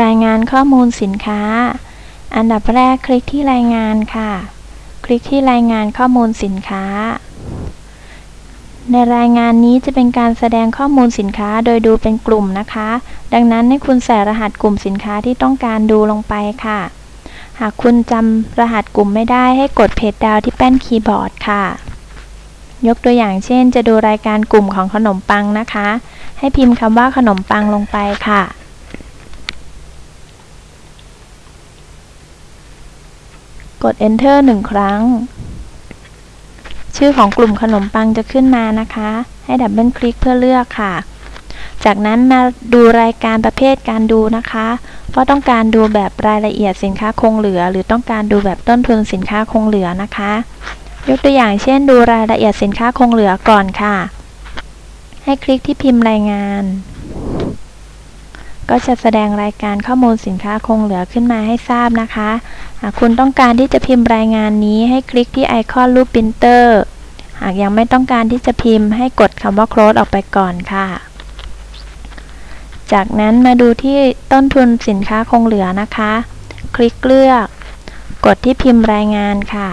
รายงานข้อมูลสินค้า อันดับแรกคลิกที่รายงานค่ะ คลิกที่รายงานข้อมูลสินค้า ในรายงานนี้จะเป็นการแสดงข้อมูลสินค้าโดยดูเป็นกลุ่มนะคะ ดังนั้นให้คุณใส่รหัสกลุ่มสินค้าที่ต้องการดูลงไปค่ะ หากคุณจำรหัสกลุ่มไม่ได้ให้กดเพจดาวที่แป้นคีย์บอร์ดค่ะยกตัวอย่างเช่น จะดูรายการกลุ่มของขนมปังนะคะ ให้พิมพ์คำว่าขนมปังลงไปค่ะ กด Enter หนึ่งครั้ง ชื่อของกลุ่มขนมปังจะขึ้นมานะคะ ให้ดับเบิลคลิกเพื่อเลือกค่ะ จากนั้นมาดูรายการประเภทการดูนะคะ ว่าต้องการดูแบบรายละเอียดสินค้าคงเหลือ หรือต้องการดูแบบต้นทุนสินค้าคงเหลือนะคะ ยกตัวอย่างเช่น ดูรายละเอียดสินค้าคงเหลือก่อนค่ะ ให้คลิกที่พิมพ์รายงาน ก็จะแสดงรายการข้อมูลสินค้าคงเหลือขึ้นมาให้ทราบนะคะหากคุณต้องการที่จะพิมพ์รายงานนี้ให้คลิกที่ไอคอนรูปปรินเตอร์ หากยังไม่ต้องการที่จะพิมพ์ให้กดคำว่า close ออกไปก่อนค่ะ จากนั้นมาดูที่ต้นทุนสินค้าคงเหลือนะคะ คลิกเลือก กดที่พิมพ์รายงานค่ะ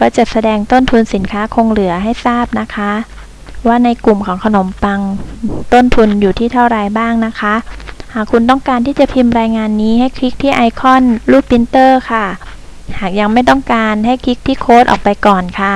ก็จะแสดงต้นทุนสินค้าคงเหลือให้ทราบนะคะ ว่าในกลุ่มของขนมปัง ต้นทุนอยู่ที่เท่าไรบ้างนะคะ หากคุณต้องการที่จะพิมพ์รายงานนี้ให้คลิกที่ไอคอนรูปพิมพ์เตอร์ค่ะ หากยังไม่ต้องการให้คลิกที่โค้ดออกไปก่อนค่ะ